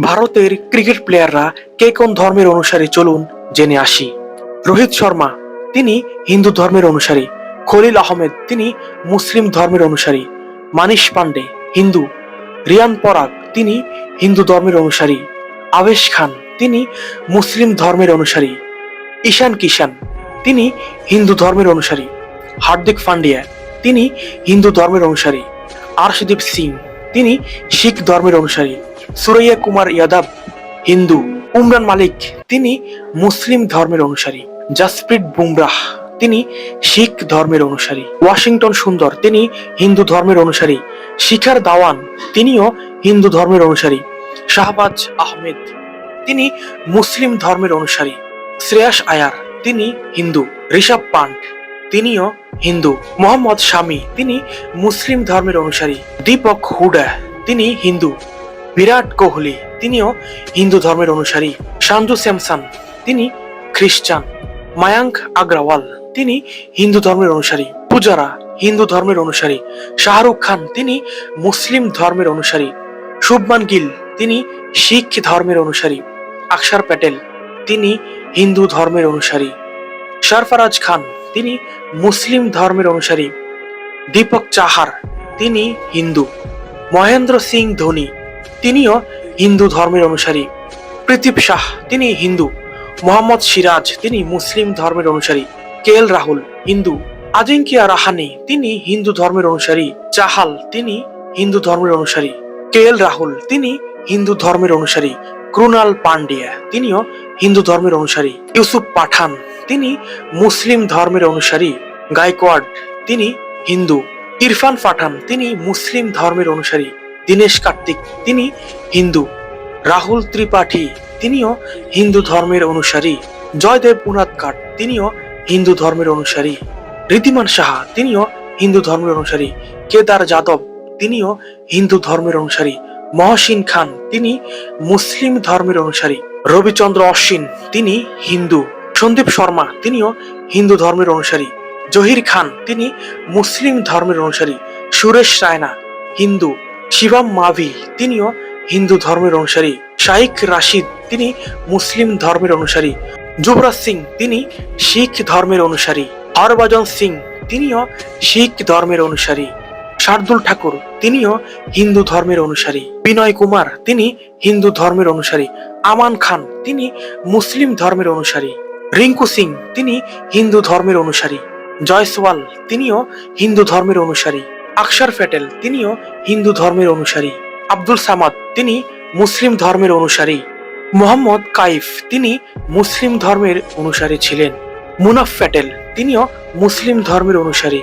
ভারতের ক্রিকেট প্লেয়াররা কে কোন ধর্মের অনুসারী চলুন জেনে আসি। রোহিত শর্মা, তিনি হিন্দু ধর্মের অনুসারী। খলিল আহমেদ, তিনি মুসলিম ধর্মের অনুসারী। মানিশ পান্ডে, হিন্দু। রিয়ান পরাগ, তিনি হিন্দু ধর্মের অনুসারী। আবেশ খান, তিনি মুসলিম ধর্মের অনুসারী। ঈশান কিষান, তিনি হিন্দু ধর্মের অনুসারী। হার্দিক পান্ডিয়া, তিনি হিন্দু ধর্মের অনুসারী। আর্শদীপ সিং, তিনি শিখ ধর্মের অনুসারী। সুরাইয়া কুমার ইয়াদব, হিন্দু, উমরান মালিক, তিনি মুসলিম ধর্মের অনুসারী। জাসপ্রীত বুমরাহ, তিনি শিখ ধর্মের অনুসারী। ওয়াশিংটন সুন্দর, তিনি হিন্দু ধর্মের অনুসারী। শিখার দাওয়ান, তিনিও হিন্দু ধর্মের অনুসারী। শাহবাজ আহমেদ, তিনি মুসলিম ধর্মের অনুসারী। শ্রেয়াস আয়ার, তিনি হিন্দু। ঋষভ পান্ট, তিনিও হিন্দু। মোহাম্মদ শামি, তিনি মুসলিম ধর্মের অনুসারী। দীপক হুডা, তিনি হিন্দু। বিরাট কোহলি, তিনিও হিন্দু ধর্মের অনুসারী। সাঞ্জু স্যামসন, তিনি খ্রিস্টান মায়াঙ্ক আগ্রাওয়াল, তিনি হিন্দু ধর্মের অনুসারী। পূজারা, হিন্দু ধর্মের অনুসারী। শাহরুখ খান, তিনি মুসলিম ধর্মের অনুসারী। শুভমান গিল, তিনি শিখ ধর্মের অনুসারী। আকসার প্যাটেল, তিনি হিন্দু ধর্মের অনুসারী। সরফরাজ খান, তিনি মুসলিম ধর্মের অনুসারী। দীপক চাহার, তিনি হিন্দু। মহেন্দ্র সিং ধোনি তিনিও হিন্দু ধর্মের অনুসারী। প্রীতিপ শাহ, তিনি হিন্দু। মোহাম্মদ সিরাজ, তিনি মুসলিম ধর্মের অনুসারী। কে এল রাহুল, হিন্দু। আজিঙ্কিয়া রাহানে, তিনি হিন্দু ধর্মের অনুসারী। চাহাল, তিনি হিন্দু ধর্মের অনুসারী। কে এল রাহুল, তিনি হিন্দু ধর্মের অনুসারী। ক্রুনাল পান্ডিয়া তিনিও হিন্দু ধর্মের অনুসারী। ইউসুফ পাঠান, তিনি মুসলিম ধর্মের অনুসারী। গায়কোয়াড, তিনি হিন্দু। ইরফান পাঠান, তিনি মুসলিম ধর্মের অনুসারী। দীনেশ কার্তিক, তিনি হিন্দু। রাহুল ত্রিপাঠী, তিনিও হিন্দু ধর্মের অনুসারী। জয়দেব উনাদকাট তিনিও হিন্দু ধর্মের অনুসারী। ঋদ্ধিমান সাহা, তিনিও হিন্দু ধর্মের অনুসারী। কেদার যাদব, তিনিও হিন্দু ধর্মের অনুসারী। মহসিন খান, তিনি মুসলিম ধর্মের অনুসারী। রবিচন্দ্র অশ্বিন, তিনি হিন্দু। সন্দীপ শর্মা, তিনিও হিন্দু ধর্মের অনুসারী। জহির খান, তিনি মুসলিম ধর্মের অনুসারী। সুরেশ রায়না, হিন্দু। শিবাম মাভি, তিনিও হিন্দু ধর্মের অনুসারী। শাইখ রাশিদ, তিনি মুসলিম ধর্মের অনুসারী। যুবরাজ সিং, তিনি শিখ ধর্মের অনুসারী। হরভজন সিং, তিনিও শিখ ধর্মের অনুসারী। শার্দুল ঠাকুর, তিনিও হিন্দু ধর্মের অনুসারী। বিনয় কুমার, তিনি হিন্দু ধর্মের অনুসারী। আমান খান, তিনি মুসলিম ধর্মের অনুসারী। রিঙ্কু সিং, তিনি হিন্দু ধর্মের অনুসারী। জয়সওয়াল, তিনিও হিন্দু ধর্মের অনুসারী। আকসার ফেটেল, তিনিও হিন্দু ধর্মের অনুসারী। আব্দুল সামাদ, তিনি মুসলিম ধর্মের অনুসারী। মোহাম্মদ কাইফ, তিনি মুসলিম ধর্মের অনুসারী ছিলেন। মুনাফ ফেটেল, তিনিও মুসলিম ধর্মের অনুসারী।